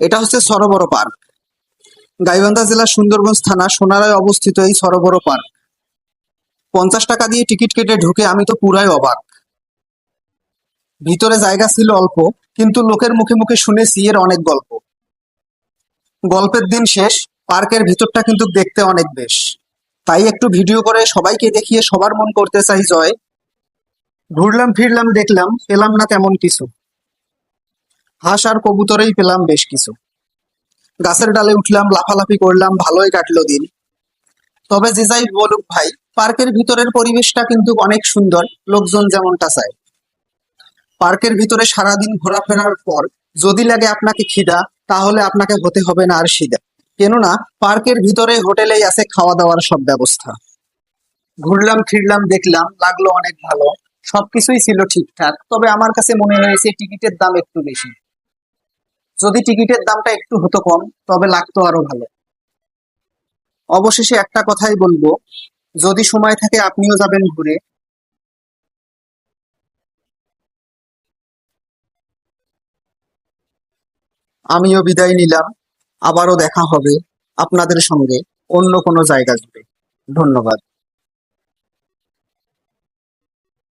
এটা হচ্ছে সরোবর পার্ক। গাইবান্ধা জেলার সুন্দরগঞ্জ থানা সোনারায় অবস্থিত এই সরোবর পার্ক। পঞ্চাশ টাকা দিয়ে টিকিট কেটে ঢুকে আমি তো পুরাই অবাক। ভিতরে জায়গা ছিল অল্প, কিন্তু লোকের মুখে মুখে শুনেছি এর অনেক গল্প। গল্পের দিন শেষ, পার্কের ভিতরটা কিন্তু দেখতে অনেক বেশ। তাই একটু ভিডিও করে সবাইকে দেখিয়ে সবার মন করতে চাই জয়। ঘুরলাম, ফিরলাম, দেখলাম, পেলাম না তেমন কিছু। হাঁস আর কবুতরেই পেলাম বেশ কিছু। গাছের ডালে উঠলাম, লাফালাফি করলাম, ভালোই কাটলো দিন। তবে যে যাই বলুক ভাই, পার্কের ভিতরের পরিবেশটা কিন্তু অনেক সুন্দর, লোকজন যেমনটা চায় পার্কের ভিতরে সারাদিন ঘোরাফেরার পর যদি লাগে আপনাকে খিদা, তাহলে আপনাকে হতে হবে না আর সিদা কেননা, পার্কের ভিতরে হোটেলেই আছে খাওয়া দাওয়ার সব ব্যবস্থা। ঘুরলাম, ফিরলাম, দেখলাম, লাগল অনেক ভালো। সবকিছুই ছিল ঠিকঠাক, তবে আমার কাছে মনে হয়েছে টিকিটের দাম একটু বেশি। যদি টিকিটের দামটা একটু হতো কম, তবে লাগতো আরও ভালো। অবশেষে একটা কথাই বলব, যদি সময় থাকে আপনিও যাবেন ঘুরে। আমিও বিদায় নিলাম, আবারও দেখা হবে আপনাদের সঙ্গে অন্য কোনো জায়গা জুড়ে ধন্যবাদ।